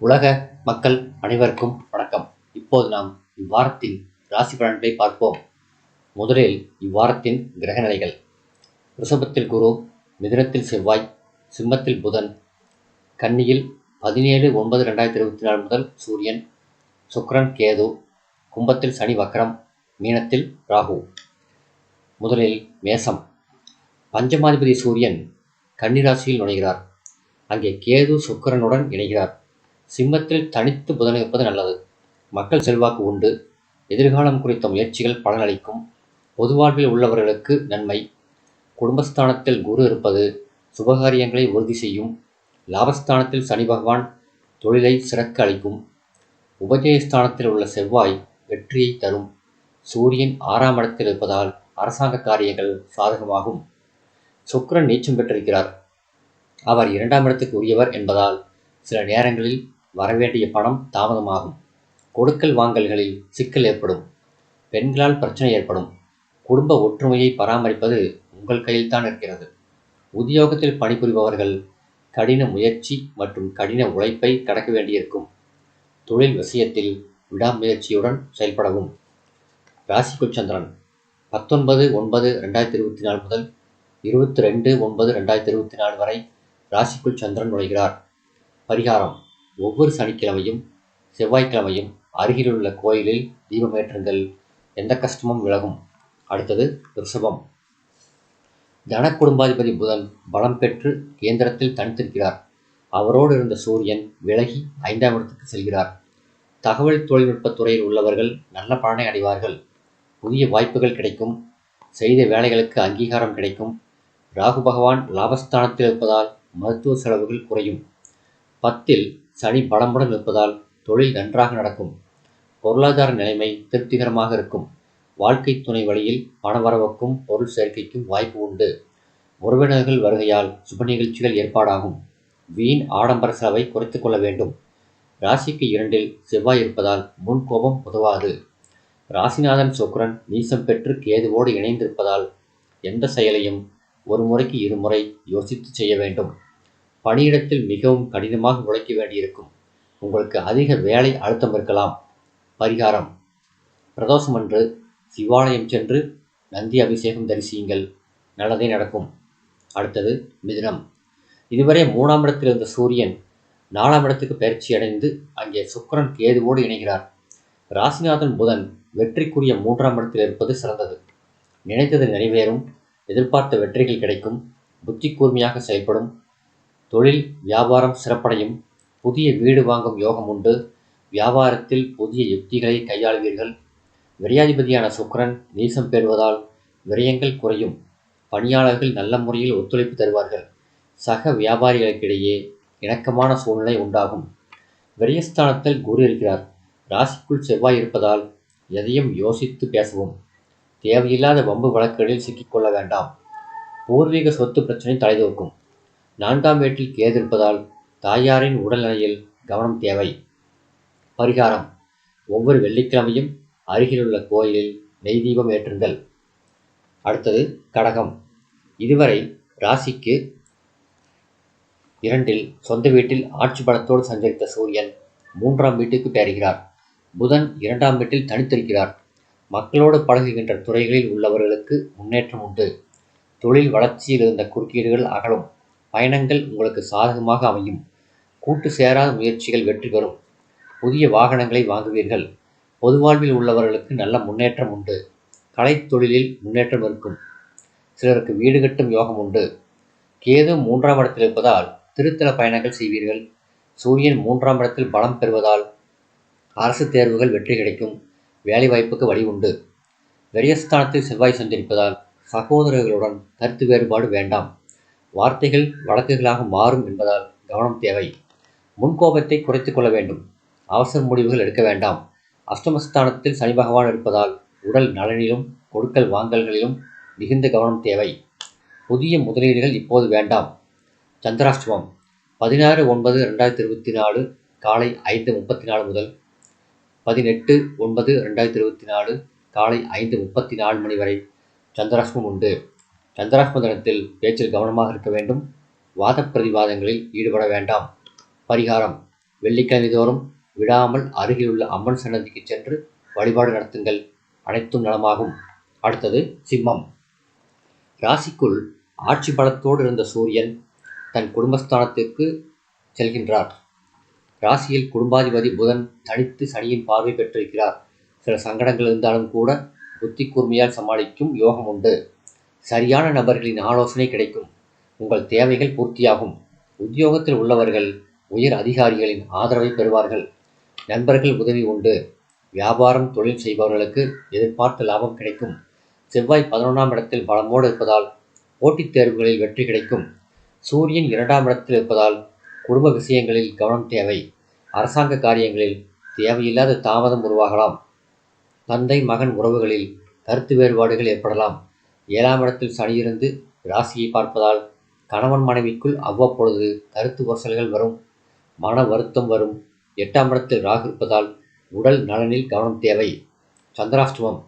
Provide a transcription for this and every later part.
உலக மக்கள் அனைவருக்கும் வணக்கம். இப்போது நாம் இவ்வாரத்தின் ராசி பலன்களை பார்ப்போம். முதலில் இவ்வாரத்தின் கிரக நிலைகள் ரிஷபத்தில் குரு மிதுனத்தில் செவ்வாய் சிம்மத்தில் புதன் கன்னியில் பதினேழு ஒன்பது ரெண்டாயிரத்தி இருபத்தி நாலு முதல் சூரியன் சுக்ரன் கேது கும்பத்தில் சனி வக்ரம் மீனத்தில் ராகு. முதலில் மேசம். பஞ்சமாதிபதி சூரியன் கன்னிராசியில் நுழைகிறார். அங்கே கேது சுக்கிரனுடன் இணைகிறார். சிம்மத்தில் தனித்து புதனை இருப்பது நல்லது. மக்கள் செல்வாக்கு உண்டு. எதிர்காலம் குறித்த முயற்சிகள் பலனளிக்கும். பொது வாழ்வில் உள்ளவர்களுக்கு நன்மை. குடும்பஸ்தானத்தில் குரு இருப்பது சுபகாரியங்களை உறுதி செய்யும். லாபஸ்தானத்தில் சனி பகவான் தொழிலை சிறக்க அளிக்கும். உபஜயஸ்தானத்தில் உள்ள செவ்வாய் வெற்றியை தரும். சூரியன் ஆறாம் இடத்தில் இருப்பதால் அரசாங்க காரியங்கள் சாதகமாகும். சுக்கரன் நீச்சம் பெற்றிருக்கிறார். அவர் இரண்டாம் இடத்துக்கு உரியவர் என்பதால் சில நேரங்களில் வரவேண்டிய பணம் தாமதமாகும். கொடுக்கல் வாங்கல்களில் சிக்கல் ஏற்படும். பெண்களால் பிரச்சனை ஏற்படும். குடும்ப ஒற்றுமையை பராமரிப்பது உங்கள் கையில்தான் இருக்கிறது. உத்தியோகத்தில் பணிபுரிபவர்கள் கடின முயற்சி மற்றும் கடின உழைப்பை கடக்க வேண்டியிருக்கும். தொழில் விஷயத்தில் விடாமுயற்சியுடன் செயல்படவும். ராசிக்குள் சந்திரன் பத்தொன்பது ஒன்பது ரெண்டாயிரத்தி இருபத்தி நாலு முதல் இருபத்தி ரெண்டு ஒன்பது ரெண்டாயிரத்தி இருபத்தி நாலு வரை ராசிக்குள் சந்திரன் நுழைகிறார். பரிகாரம் ஒவ்வொரு சனிக்கிழமையும் செவ்வாய்க்கிழமையும் அருகிலுள்ள கோயிலில் தீபமேற்றுங்கள் எந்த கஷ்டமும் விலகும். அடுத்தது ரிஷபம். தனக்குடும்பாதிபதி புதன் பலம் பெற்று கேந்திரத்தில் தனித்திருக்கிறார். அவரோடு இருந்த சூரியன் விலகி ஐந்தாம் இடத்துக்கு செல்கிறார். தகவல் தொழில்நுட்பத் துறையில் உள்ளவர்கள் நல்ல பலனை அடைவார்கள். புதிய வாய்ப்புகள் கிடைக்கும். செய்த வேலைகளுக்கு அங்கீகாரம் கிடைக்கும். ராகு பகவான் லாபஸ்தானத்தில் இருப்பதால் மருத்துவ செலவுகள் குறையும். பத்தில் சனி பலமுடன் இருப்பதால் தொழில் நன்றாக நடக்கும். பொருளாதார நிலைமை திருப்திகரமாக இருக்கும். வாழ்க்கை துணை வழியில் பணவரவுக்கும் பொருள் சேர்க்கைக்கும் வாய்ப்பு உண்டு. உறவினர்கள் வருகையால் சுப நிகழ்ச்சிகள் ஏற்பாடாகும். வீண் ஆடம்பர செலவை குறைத்து கொள்ள வேண்டும். ராசிக்கு இரண்டில் செவ்வாய் இருப்பதால் முன் கோபம் உதவாது. ராசிநாதன் சுக்ரன் நீசம் பெற்று கேதுவோடு இணைந்திருப்பதால் எந்த செயலையும் ஒரு முறைக்கு இருமுறை யோசித்து செய்ய வேண்டும். பணியிடத்தில் மிகவும் கடினமாக உழைக்க வேண்டியிருக்கும். உங்களுக்கு அதிக வேலை அழுத்தம் இருக்கலாம். பரிகாரம். பிரதோஷம் அன்று சிவாலயம் சென்று நந்தி அபிஷேகம் தரிசியுங்கள். நல்லதே நடக்கும். அடுத்தது மிதுனம். இதுவரை மூணாம் இடத்தில் இருந்த சூரியன் நாலாம் இடத்துக்கு பயிற்சி அடைந்து அங்கே சுக்கரன் கேதுவோடு இணைகிறார். ராசிநாதன் புதன் வெற்றிக்குரிய மூன்றாம் இடத்தில் இருப்பது சிறந்தது. நினைத்தது நிறைவேறும். எதிர்பார்த்த வெற்றிகள் கிடைக்கும். புத்தி கூர்மையாக செயல்படும். தொழில் வியாபாரம் சிறப்படையும் புதிய வீடு வாங்கும் யோகம் உண்டு. வியாபாரத்தில் புதிய யுக்திகளை கையாளுவீர்கள். விரையாதிபதியான சுக்கரன் நீசம் பெறுவதால் விரயங்கள் குறையும். பணியாளர்கள் நல்ல முறையில் ஒத்துழைப்பு தருவார்கள். சக வியாபாரிகளுக்கிடையே இணக்கமான சூழ்நிலை உண்டாகும். விரயஸ்தானத்தில் குரு இருக்கிறார். ராசிக்குள் செவ்வாய் இருப்பதால் எதையும் யோசித்து பேசவும். தேவையில்லாத வம்பு வழக்குகளில் சிக்கிக்கொள்ள வேண்டாம். பூர்வீக சொத்து பிரச்சனை தலைதூக்கும். நான்காம் வீட்டில் கேதிருப்பதால் தாயாரின் உடல்நிலையில் கவனம் தேவை. பரிகாரம். ஒவ்வொரு வெள்ளிக்கிழமையும் அருகிலுள்ள கோயிலில் நெய் தீபம் ஏற்றுங்கள். அடுத்தது கடகம். இதுவரை ராசிக்கு இரண்டில் சொந்த வீட்டில் ஆட்சி பலத்தோடு சஞ்சரித்த சூரியன் மூன்றாம் வீட்டுக்கு பெறுகிறார். புதன் இரண்டாம் வீட்டில் தனித்திருக்கிறார். மக்களோடு பழகுகின்ற துறைகளில் உள்ளவர்களுக்கு முன்னேற்றம் உண்டு. தொழில் வளர்ச்சியில் இருந்த குறுக்கீடுகள் அகலும். பயணங்கள் உங்களுக்கு சாதகமாக அமையும். கூட்டு சேராத முயற்சிகள் வெற்றி பெறும். புதிய வாகனங்களை வாங்குவீர்கள். பொது வாழ்வில் உள்ளவர்களுக்கு நல்ல முன்னேற்றம் உண்டு. கலைத்தொழிலில் முன்னேற்றம் இருக்கும். சிலருக்கு வீடு கட்டும் யோகம் உண்டு. கேது மூன்றாம் இடத்தில் இருப்பதால் திருத்தல பயணங்கள் செய்வீர்கள். சூரியன் மூன்றாம் இடத்தில் பலம் பெறுவதால் அரசு தேர்வுகள் வெற்றி கிடைக்கும். வேலைவாய்ப்புக்கு வழி உண்டு. விரயஸ்தானத்தில் செவ்வாய் சென்றிருப்பதால் சகோதரர்களுடன் கருத்து வேறுபாடு வேண்டாம். வார்த்தைகள் வழக்குகளாக மாறும் என்பதால் கவனம் தேவை. முன்கோபத்தை குறைத்து கொள்ள வேண்டும். அவசர முடிவுகள் எடுக்க வேண்டாம். அஷ்டமஸ்தானத்தில் சனி பகவான் இருப்பதால் உடல் நலனிலும் கொடுக்கல் வாங்கல்களிலும் மிகுந்த கவனம் தேவை. புதிய முதலீடுகள் இப்போது வேண்டாம். சந்திராஷ்டமம் பதினாறு ஒன்பது ரெண்டாயிரத்தி இருபத்தி நாலு காலை ஐந்து முப்பத்தி நாலு முதல் பதினெட்டு ஒன்பது ரெண்டாயிரத்தி இருபத்தி நாலு காலை ஐந்து முப்பத்தி நாலு மணி வரை சந்திராஷ்டமம் உண்டு. சந்திராஷ்டம தினத்தில் பேச்சில் கவனமாக இருக்க வேண்டும். வாத பிரதிவாதங்களில் ஈடுபட வேண்டாம். பரிகாரம். வெள்ளிக்கிழமை தோறும் விடாமல் அருகிலுள்ள அம்மன் சன்னதிக்கு சென்று வழிபாடு நடத்துங்கள். அனைத்தும் நலமாகும். அடுத்தது சிம்மம். ராசிக்குள் ஆட்சி பலத்தோடு இருந்த சூரியன் தன் குடும்பஸ்தானத்திற்கு செல்கின்றார். ராசியில் குடும்பாதிபதி புதன் தனித்து சனியின் பார்வை பெற்றிருக்கிறார். சில சங்கடங்கள் இருந்தாலும் கூட புத்தி கூர்மையால் சமாளிக்கும் யோகம் உண்டு. சரியான நபர்களின் ஆலோசனை கிடைக்கும். உங்கள் தேவைகள் பூர்த்தியாகும். உத்தியோகத்தில் உள்ளவர்கள் உயர் அதிகாரிகளின் ஆதரவை பெறுவார்கள். நண்பர்கள் உதவி உண்டு. வியாபாரம் தொழில் செய்பவர்களுக்கு எதிர்பார்த்த லாபம் கிடைக்கும். செவ்வாய் பதினொன்றாம் இடத்தில் பலமோடு இருப்பதால் போட்டித் தேர்வுகளில் வெற்றி கிடைக்கும். சூரியன் இரண்டாம் இடத்தில் இருப்பதால் குடும்ப விஷயங்களில் கவனம் தேவை. அரசாங்க காரியங்களில் தேவையில்லாத தாமதம் உருவாகலாம். தந்தை மகன் உறவுகளில் கருத்து வேறுபாடுகள் ஏற்படலாம். ஏழாம் இடத்தில் சனியிருந்து ராசியை பார்ப்பதால் கணவன் மனைவிக்குள் அவ்வப்பொழுது கருத்து உரசல்கள் வரும் மன வருத்தம் வரும். எட்டாம் இடத்தில் ராகு இருப்பதால் உடல் நலனில் கவனம் தேவை. சந்திராஷ்டமம்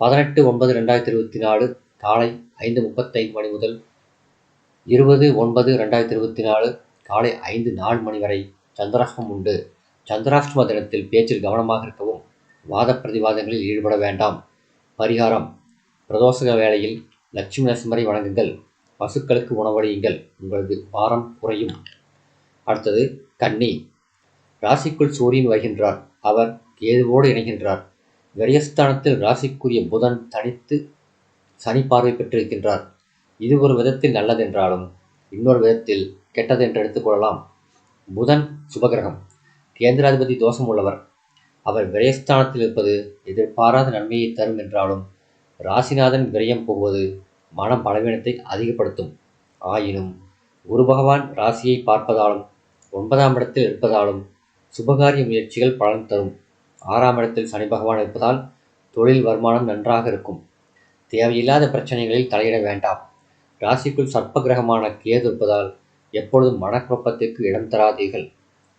பதினெட்டு ஒன்பது ரெண்டாயிரத்தி இருபத்தி நாலு காலை ஐந்து முப்பத்தைந்து மணி முதல் இருபது ஒன்பது ரெண்டாயிரத்தி இருபத்தி நாலு காலை ஐந்து நாலு மணி வரை சந்திராஷ்டமம் உண்டு. சந்திராஷ்டம தினத்தில் பேச்சில் கவனமாக இருக்கவும் வாத பிரதிவாதங்களில் ஈடுபட வேண்டாம். பரிகாரம் பிரதோஷக வேளையில் லட்சுமி நரசிம்மரை வணங்குங்கள். பசுக்களுக்கு உணவளியுங்கள். உங்களது பாரம் குறையும். அடுத்தது கன்னி. ராசிக்குள் சூரியன் வருகின்றார். அவர் கேதுவோடு இணைகின்றார். விரயஸ்தானத்தில் ராசிக்குரிய புதன் தனித்து சனி பார்வை பெற்றிருக்கின்றார். இது ஒரு விதத்தில் நல்லதென்றாலும் இன்னொரு விதத்தில் கெட்டது என்று எடுத்துக்கொள்ளலாம் புதன் சுபகிரகம். கேந்திராதிபதி தோஷம் உள்ளவர் அவர் விரயஸ்தானத்தில் இருப்பது எதிர்பாராத நன்மையை தரும் என்றாலும் ராசிநாதன் விரயம் போவது மனம் பலவீனத்தை அதிகப்படுத்தும். ஆயினும் குரு பகவான் ராசியை பார்ப்பதாலும் ஒன்பதாம் இடத்தில் இருப்பதாலும் சுபகாரிய முயற்சிகள் பலன் தரும். ஆறாம் இடத்தில் சனி பகவான் இருப்பதால் தொழில் வருமானம் நன்றாக இருக்கும். தேவையில்லாத பிரச்சனைகளில் தலையிட வேண்டாம். ராசிக்குள் சர்ப்ப கிரகமான கேது இருப்பதால் எப்பொழுதும் மனக்குழப்பத்திற்கு இடம் தராதீர்கள்.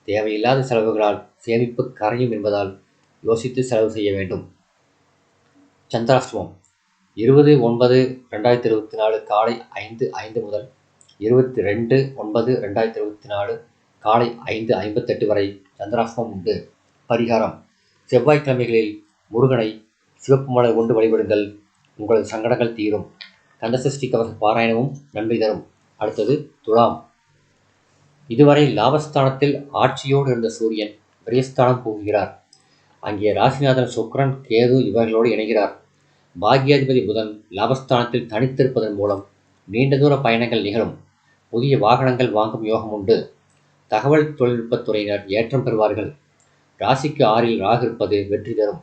தேவையில்லாத செலவுகளால் சேமிப்பு கரையும் என்பதால் யோசித்து செலவு செய்ய வேண்டும். சந்திராஷ்டமம். இருபது ஒன்பது ரெண்டாயிரத்தி இருபத்தி நாலு காலை ஐந்து ஐந்து முதல் இருபத்தி ரெண்டு ஒன்பது ரெண்டாயிரத்தி இருபத்தி நாலு காலை ஐந்து ஐம்பத்தெட்டு வரை சந்திராஷ்டமம் உண்டு. பரிகாரம். செவ்வாய்க்கிழமைகளில் முருகனை சிவப்பு மலர் கொண்டு வழிபடுங்கள். உங்களது சங்கடங்கள் தீரும். கந்தசஷ்டி கவச பாராயணமும் நன்மை தரும். அடுத்தது துலாம். இதுவரை லாபஸ்தானத்தில் ஆட்சியோடு இருந்த சூரியன் விரயஸ்தானம் போகிறார் அங்கே ராசிநாதன் சுக்ரன் கேது இவர்களோடு இணைகிறார். பாக்யாதிபதி புதன் லாபஸ்தானத்தில் தனித்திருப்பதன் மூலம் நீண்ட தூர பயணங்கள் நிகழும். புதிய வாகனங்கள் வாங்கும் யோகம் உண்டு. தகவல் தொழில்நுட்பத் துறையினர் ஏற்றம் பெறுவார்கள். ராசிக்கு ஆறில் ராகு இருப்பது வெற்றி தரும்.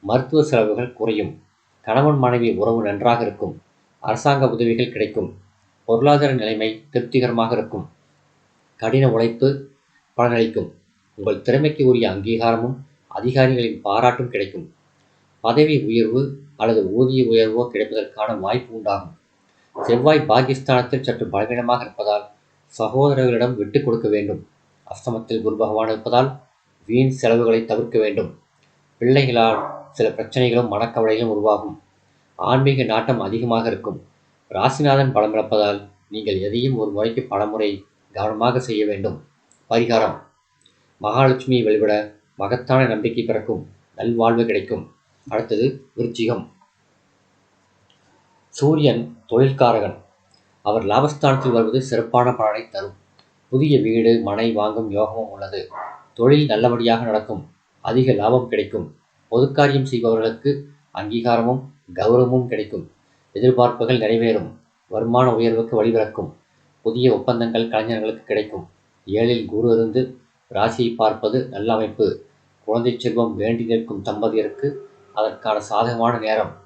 மருத்துவ செலவுகள் குறையும். கணவன் மனைவி உறவு நன்றாக இருக்கும். அரசாங்க உதவிகள் கிடைக்கும். பொருளாதார நிலைமை திருப்திகரமாக இருக்கும். கடின உழைப்பு பலனளிக்கும். உங்கள் திறமைக்கு உரிய அங்கீகாரமும் அதிகாரிகளின் பாராட்டும் கிடைக்கும். பதவி உயர்வு அல்லது ஊதிய உயர்வோ கிடைப்பதற்கான வாய்ப்பு உண்டாகும். செவ்வாய் பாகிஸ்தானத்தில் சற்று பலவீனமாக இருப்பதால் சகோதரர்களிடம் விட்டுக் கொடுக்க வேண்டும். அஸ்தமத்தில் குரு பகவான் இருப்பதால் வீண் செலவுகளை தவிர்க்க வேண்டும். பிள்ளைகளால் சில பிரச்சனைகளும் மனக்கவலைகளும் உருவாகும். ஆன்மீக நாட்டம் அதிகமாக இருக்கும். ராசிநாதன் பலம் இழப்பதால் நீங்கள் எதையும் ஒரு முறைக்கு பலமுறை கவனமாக செய்ய வேண்டும். பரிகாரம். மகாலட்சுமியை வழிபட மகத்தான நம்பிக்கை பிறக்கும். நல்வாழ்வு கிடைக்கும். அடுத்தது விருச்சிகம். சூரியன் தொழில்காரகன் அவர் லாபஸ்தானத்தில் வருவது சிறப்பான பலனை தரும். புதிய வீடு மனை வாங்கும் யோகமும் உள்ளது. தொழில் நல்லபடியாக நடக்கும். அதிக லாபம் கிடைக்கும். பொதுக்காரியம் செய்பவர்களுக்கு அங்கீகாரமும் கௌரவமும் கிடைக்கும். எதிர்பார்ப்புகள் நிறைவேறும். வருமான உயர்வுக்கு வழிபிறக்கும். புதிய ஒப்பந்தங்கள் கலைஞர்களுக்கு கிடைக்கும். ஏழில் குரு இருந்து ராசியை பார்ப்பது நல்ல அமைப்பு. குழந்தை செல்வம் வேண்டி நிற்கும் தம்பதியருக்கு அதற்கான சாதகமான நேரம்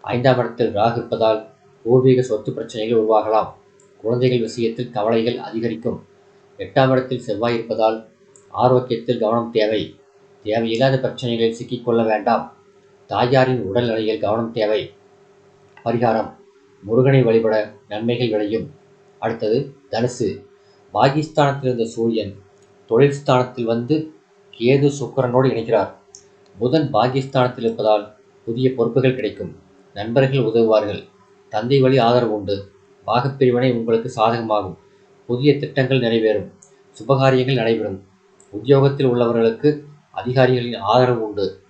ஐந்தாம் இடத்தில் ராகு இருப்பதால் பூர்வீக சொத்து பிரச்சனைகள் உருவாகலாம். குழந்தைகள் விஷயத்தில் கவலைகள் அதிகரிக்கும். எட்டாம் இடத்தில் செவ்வாய் இருப்பதால் ஆரோக்கியத்தில் கவனம் தேவை. தேவையில்லாத பிரச்சனைகளில் சிக்கிக்கொள்ள வேண்டாம். தாயாரின் உடல்நிலையில் கவனம் தேவை. பரிகாரம். முருகனை வழிபட நன்மைகள் விளையும். அடுத்தது தனுசு. பாகிஸ்தானத்தில் இருந்த சூரியன் தொழில் ஸ்தானத்தில் வந்து கேது சுக்கரனோடு இணைகிறார். புதன் பாகிஸ்தானத்தில் இருப்பதால் புதிய பொறுப்புகள் கிடைக்கும். நண்பர்கள் உதவுவார்கள். தந்தை வழி ஆதரவு உண்டு. பாகப்பிரிவினை உங்களுக்கு சாதகமாகும். புதிய திட்டங்கள் நிறைவேறும். சுபகாரியங்கள் நடைபெறும். உத்தியோகத்தில் உள்ளவர்களுக்கு அதிகாரிகளின் ஆதரவு உண்டு.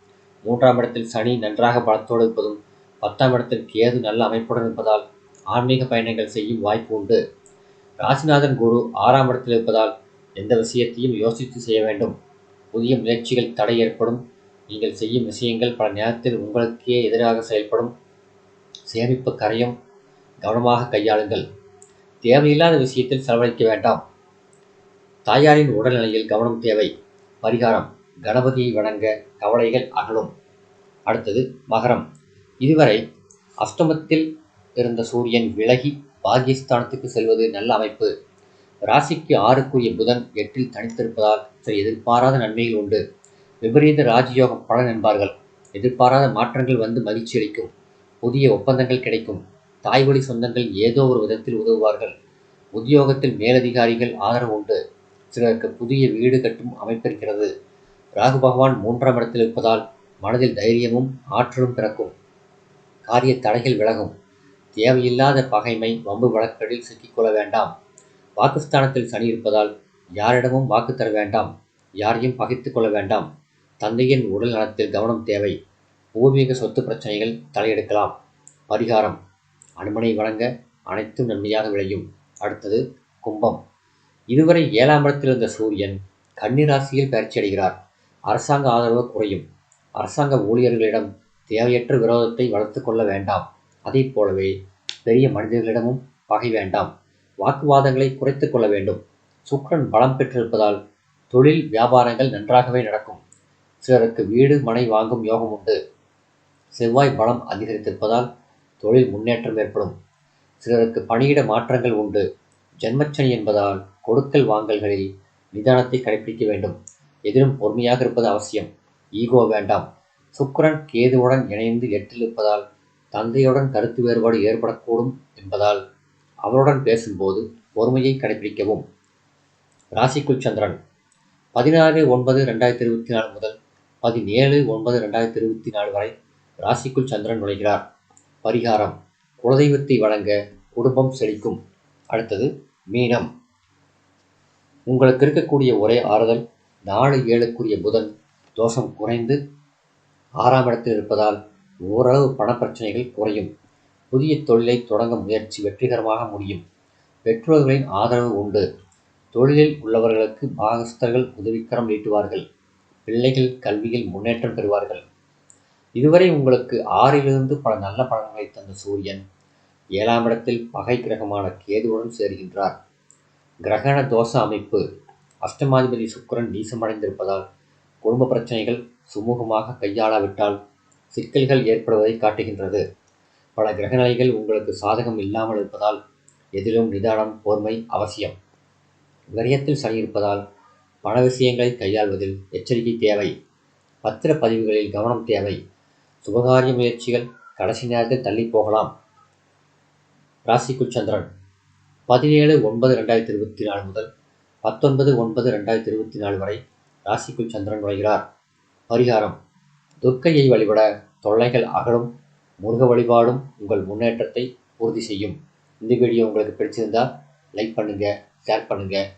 மூன்றாம் இடத்தில் சனி நன்றாக பலத்தோடு இருப்பதும் பத்தாம் இடத்தில் கேது நல்ல அமைப்புடன் இருப்பதால் ஆன்மீக பயணங்கள் செய்யும் வாய்ப்பு உண்டு. ராசிநாதன் குரு ஆறாம் இடத்தில் இருப்பதால் எந்த விஷயத்தையும் யோசித்து செய்ய வேண்டும். புதிய முயற்சிகள் தடை ஏற்படும். நீங்கள் செய்யும் விஷயங்கள் பல நேரத்தில் உங்களுக்கே எதிராக செயல்படும். சேமிப்பு கரையும் கவனமாக கையாளுங்கள். தேவையில்லாத விஷயத்தில் செலவழிக்க வேண்டாம். தாயாரின் உடல்நிலையில் கவனம் தேவை. பரிகாரம் கணபதியை வணங்க கவலைகள் அகலும். அடுத்தது மகரம். இதுவரை அஷ்டமத்தில் இருந்த சூரியன் விலகி பாகிஸ்தானத்துக்கு செல்வது நல்ல அமைப்பு. ராசிக்கு ஆறுக்குரிய புதன் எட்டில் தனித்திருப்பதால் சில எதிர்பாராத நன்மைகள் உண்டு. விபரீத ராஜயோகம் பலன் என்பார்கள். எதிர்பாராத மாற்றங்கள் வந்து மகிழ்ச்சி அளிக்கும். புதிய ஒப்பந்தங்கள் கிடைக்கும். தாய்வழி சொந்தங்கள் ஏதோ ஒரு விதத்தில் உதவுவார்கள். உத்தியோகத்தில் மேலதிகாரிகள் ஆதரவு உண்டு. சிலருக்கு புதிய வீடு கட்டும் அமைப்பிருக்கிறது ராகு பகவான் மூன்றாம் இடத்தில் இருப்பதால் மனதில் தைரியமும் ஆற்றலும் பிறக்கும். காரிய தடைகள் விலகும். தேவையில்லாத பகைமை வம்பு வழக்குகளில் சிக்கிக்கொள்ள வேண்டாம். பாகிஸ்தானத்தில் சனி இருப்பதால் யாரிடமும் வாக்கு தர வேண்டாம். யாரையும் பகைத்து கொள்ள வேண்டாம். தந்தையின் உடல் நலத்தில் கவனம் தேவை. பூர்வீக சொத்து பிரச்சனைகள் தலையெடுக்கலாம். பரிகாரம். அனுமனை வழங்க அனைத்தும் நன்மையாக விளையும். அடுத்தது கும்பம். இதுவரை ஏழாம் இடத்தில் இருந்த சூரியன் கன்னிராசியில் பயிற்சி அடைகிறார். அரசாங்க ஆதரவு குறையும். அரசாங்க ஊழியர்களிடம் தேவையற்ற விரோதத்தை வளர்த்து கொள்ள வேண்டாம். அதே போலவே பெரிய மனிதர்களிடமும் பகை வேண்டாம். வாக்குவாதங்களை குறைத்து கொள்ள வேண்டும். சுக்ரன் பலம் பெற்றிருப்பதால் தொழில் வியாபாரங்கள் நன்றாகவே நடக்கும். சிலருக்கு வீடு மனை வாங்கும் யோகம் உண்டு. செவ்வாய் பலம் அதிகரித்திருப்பதால் தொழில் முன்னேற்றம் ஏற்படும். சிலருக்கு பணியிட மாற்றங்கள் உண்டு. ஜென்மச்சனி என்பதால் கொடுக்கல் வாங்கல்களில் நிதானத்தை கடைபிடிக்க வேண்டும். எதிலும் பொறுமையாக இருப்பது அவசியம். ஈகோ வேண்டாம். சுக்கரன் கேதுவுடன் இணைந்து எட்டில் இருப்பதால் தந்தையுடன் கருத்து வேறுபாடு ஏற்படக்கூடும் என்பதால் அவருடன் பேசும்போது பொறுமையை கடைபிடிக்கவும் ராசிக்குள் சந்திரன். பதினாறு ஒன்பது ரெண்டாயிரத்தி இருபத்தி நாலு முதல் பதினேழு ஒன்பது ரெண்டாயிரத்தி இருபத்தி நாலு வரை ராசிக்குள் சந்திரன் நுழைகிறார். பரிகாரம். குலதெய்வத்தை வழங்க குடும்பம் செழிக்கும். அடுத்தது மீனம். உங்களுக்கு இருக்கக்கூடிய ஒரே ஆறுதல் நாலு ஏழுக்குரிய புதன் தோஷம் குறைந்து ஆறாம் இடத்தில் இருப்பதால் ஓரளவு பணப்பிரச்சனைகள் குறையும். புதிய தொழிலை தொடங்க முயற்சி வெற்றிகரமாக முடியும். பெற்றோர்களின் ஆதரவு உண்டு. தொழிலில் உள்ளவர்களுக்கு பாகஸ்தர்கள் உதவிக்கரம் நீட்டுவார்கள். பிள்ளைகள் கல்வியில் முன்னேற்றம் பெறுவார்கள். இதுவரை உங்களுக்கு ஆறிலிருந்து பல நல்ல பலன்களை தந்த சூரியன் ஏழாம் இடத்தில் பகை கிரகமான கேதுவுடன் சேர்கின்றார். கிரகண தோஷ அமைப்பு அஷ்டமாதிபதி சுக்கிரன் நீசமடைந்திருப்பதால் குடும்ப பிரச்சனைகள் சுமூகமாக கையாளாவிட்டால் சிக்கல்கள் ஏற்படுவதை காட்டுகின்றது. பல கிரகநிலைகள் உங்களுக்கு சாதகம் இல்லாமல் இருப்பதால் எதிலும் நிதானம் பொறுமை அவசியம். விரயத்தில் சனி இருப்பதால் பண விஷயங்களை கையாள்வதில் எச்சரிக்கை தேவை. பத்திர பதிவுகளில் கவனம் தேவை. சுபகாரிய முயற்சிகள் கடைசி நேரத்தில் தள்ளி போகலாம். ராசிக்குள் சந்திரன் பதினேழு ஒன்பது ரெண்டாயிரத்தி இருபத்தி நாலு முதல் பத்தொன்பது ஒன்பது ரெண்டாயிரத்தி இருபத்தி நாலு வரை ராசிக்குள் சந்திரன் நுழைகிறார். பரிகாரம் துர்க்கையை வழிபட தொல்லைகள் அகலும் முருக வழிபாடும் உங்கள் முன்னேற்றத்தை உறுதி செய்யும். இந்த வீடியோ உங்களுக்கு பிடிச்சிருந்தால் லைக் பண்ணுங்கள் ஷேர் பண்ணுங்கள்